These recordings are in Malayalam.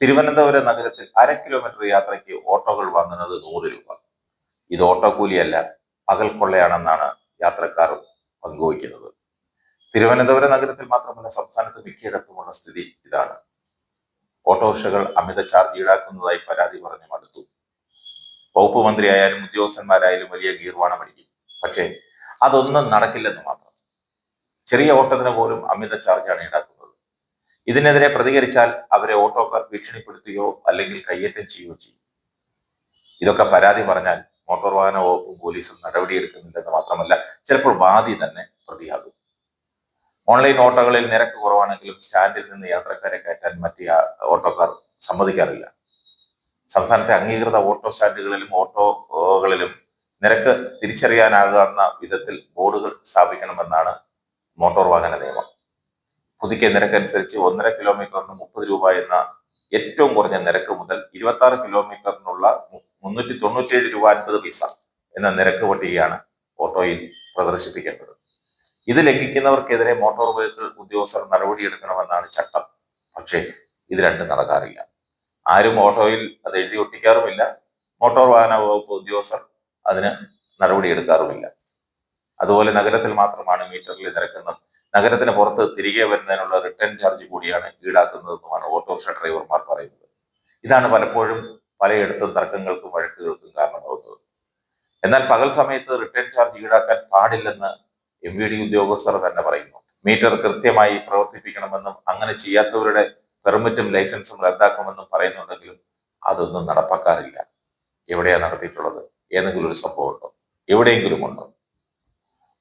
തിരുവനന്തപുരം നഗരത്തിൽ അര കിലോമീറ്റർ യാത്രയ്ക്ക് ഓട്ടോകൾ വാങ്ങുന്നത് നൂറ് രൂപ. ഇത് ഓട്ടോ കൂലിയല്ല പകൽ കൊള്ളയാണെന്നാണ് യാത്രക്കാർ പങ്കുവയ്ക്കുന്നത്. തിരുവനന്തപുരം നഗരത്തിൽ മാത്രമല്ല സംസ്ഥാനത്ത് മിക്കയിടത്തുമുള്ള സ്ഥിതി ഇതാണ്. ഓട്ടോറിക്ഷകൾ അമിത ചാർജ് ഈടാക്കുന്നതായി പരാതി പറഞ്ഞു മടുത്തു. വകുപ്പ് മന്ത്രിയായാലും ഉദ്യോഗസ്ഥന്മാരായാലും വലിയ ഗീർവാണം അടിക്കും പക്ഷേ അതൊന്നും നടക്കില്ലെന്ന് മാത്രം. ചെറിയ ഓട്ടത്തിന് പോലും അമിത ചാർജാണ് ഈടാക്കുന്നത്. ഇതിനെതിരെ പ്രതികരിച്ചാൽ അവരെ ഓട്ടോക്കാർ ഭീഷണിപ്പെടുത്തുകയോ അല്ലെങ്കിൽ കയ്യേറ്റം ചെയ്യുകയോ ചെയ്യും. ഇതൊക്കെ പരാതി പറഞ്ഞാൽ മോട്ടോർ വാഹന വകുപ്പും പോലീസും നടപടിയെടുക്കുന്നുണ്ടെന്ന് മാത്രമല്ല ചിലപ്പോൾ വാദി തന്നെ പ്രതിയാകും. ഓൺലൈൻ ഓട്ടോകളിൽ നിരക്ക് കുറവാണെങ്കിലും സ്റ്റാൻഡിൽ നിന്ന് യാത്രക്കാരെ കയറ്റാൻ മറ്റ് ഓട്ടോക്കാർ സമ്മതിക്കാറില്ല. സംസ്ഥാനത്തെ അംഗീകൃത ഓട്ടോ സ്റ്റാൻഡുകളിലും ഓട്ടോകളിലും നിരക്ക് തിരിച്ചറിയാനാകാവുന്ന വിധത്തിൽ ബോർഡുകൾ സ്ഥാപിക്കണമെന്നാണ് മോട്ടോർ വാഹന നിയമം. പുതുക്കിയ നിരക്കനുസരിച്ച് ഒന്നര കിലോമീറ്ററിന് മുപ്പത് രൂപ എന്ന ഏറ്റവും കുറഞ്ഞ നിരക്ക് മുതൽ ഇരുപത്തി ആറ് കിലോമീറ്ററിനുള്ള മുന്നൂറ്റി തൊണ്ണൂറ്റിയേഴ് രൂപ അൻപത് പൈസ എന്ന നിരക്ക് പട്ടികയാണ് ഓട്ടോയിൽ പ്രദർശിപ്പിക്കേണ്ടത്. ഇത് ലംഘിക്കുന്നവർക്കെതിരെ മോട്ടോർ വെഹിക്കിൾ ഉദ്യോഗസ്ഥർ നടപടിയെടുക്കണമെന്നാണ് ചട്ടം. പക്ഷേ ഇത് രണ്ടും നടക്കാറില്ല. ആരും ഓട്ടോയിൽ അത് എഴുതി ഒട്ടിക്കാറുമില്ല. മോട്ടോർ വാഹന വകുപ്പ് ഉദ്യോഗസ്ഥർ അതിന് നടപടിയെടുക്കാറുമില്ല. അതുപോലെ നഗരത്തിൽ മാത്രമാണ് മീറ്ററിൽ നിരക്കെന്നും നഗരത്തിന് പുറത്ത് തിരികെ വരുന്നതിനുള്ള റിട്ടേൺ ചാർജ് കൂടിയാണ് ഈടാക്കുന്നതെന്നുമാണ് ഓട്ടോറിക്ഷ ഡ്രൈവർമാർ പറയുന്നത്. ഇതാണ് പലപ്പോഴും പലയിടത്തും തർക്കങ്ങൾക്കും വഴക്കുകൾക്കും കാരണമാകുന്നത് എന്നാൽ പകൽ സമയത്ത് റിട്ടേൺ ചാർജ് ഈടാക്കാൻ പാടില്ലെന്ന് എം വി ഡി ഉദ്യോഗസ്ഥർ തന്നെ പറയുന്നു. മീറ്റർ കൃത്യമായി പ്രവർത്തിപ്പിക്കണമെന്നും അങ്ങനെ ചെയ്യാത്തവരുടെ പെർമിറ്റും ലൈസൻസും റദ്ദാക്കുമെന്നും പറയുന്നുണ്ടെങ്കിലും അതൊന്നും നടപ്പാക്കാറില്ല. എവിടെയാണ് നടത്തിയിട്ടുള്ളത്? ഏതെങ്കിലും ഒരു സംഭവം ഉണ്ടോ എവിടെയെങ്കിലും ഉണ്ടോ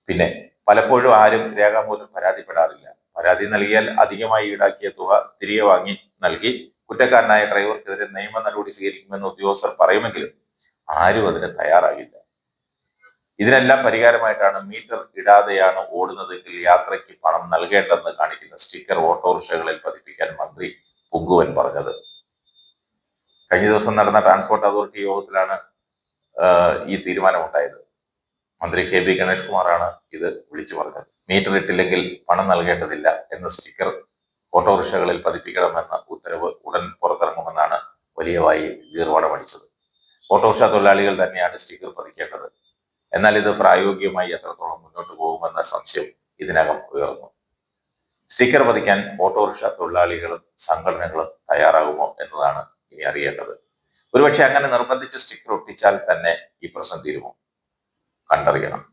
പിന്നെ പലപ്പോഴും ആരും രേഖാമൂലം പരാതിപ്പെടാറില്ല. പരാതി നൽകിയാൽ അധികമായി ഈടാക്കിയ തുക തിരികെ വാങ്ങി നൽകി കുറ്റക്കാരനായ ഡ്രൈവർക്കെതിരെ നിയമ നടപടി സ്വീകരിക്കുമെന്ന് ഉദ്യോഗസ്ഥർ പറയുമെങ്കിലും ആരും അതിന് തയ്യാറാകില്ല. ഇതിനെല്ലാം പരിഹാരമായിട്ടാണ് മീറ്റർ ഇടാതെയാണ് ഓടുന്നതെങ്കിൽ യാത്രയ്ക്ക് പണം നൽകേണ്ടെന്ന് കാണിക്കുന്ന സ്റ്റിക്കർ ഓട്ടോറിക്ഷകളിൽ പതിപ്പിക്കാൻ മന്ത്രി പുങ്കുവൻ പറഞ്ഞത്. കഴിഞ്ഞ ദിവസം നടന്ന ട്രാൻസ്പോർട്ട് അതോറിറ്റി യോഗത്തിലാണ് ഈ തീരുമാനമുണ്ടായത്. മന്ത്രി കെ ബി ഗണേഷ് കുമാറാണ് ഇത് വിളിച്ചു പറഞ്ഞത്. മീറ്റർ ഇട്ടില്ലെങ്കിൽ പണം നൽകേണ്ടതില്ല എന്ന സ്റ്റിക്കർ ഓട്ടോറിക്ഷകളിൽ പതിപ്പിക്കണമെന്ന ഉത്തരവ് ഉടൻ പുറത്തിറങ്ങുമെന്നാണ് വലിയ വായി ഗീർവാണമടിച്ചത് ഓട്ടോറിക്ഷ തൊഴിലാളികൾ തന്നെയാണ് സ്റ്റിക്കർ പതിക്കേണ്ടത്. എന്നാൽ ഇത് പ്രായോഗികമായി എത്രത്തോളം മുന്നോട്ട് പോകുമെന്ന സംശയം ഇതിനകം ഉയർന്നു. സ്റ്റിക്കർ പതിക്കാൻ ഓട്ടോറിക്ഷ തൊഴിലാളികളും സംഘടനകളും തയ്യാറാകുമോ എന്നതാണ് ഇനി അറിയേണ്ടത്. ഒരുപക്ഷെ അങ്ങനെ നിർബന്ധിച്ച് സ്റ്റിക്കർ ഒട്ടിച്ചാൽ തന്നെ ഈ പ്രശ്നം തീരുമോ? കണ്ടറിയണം.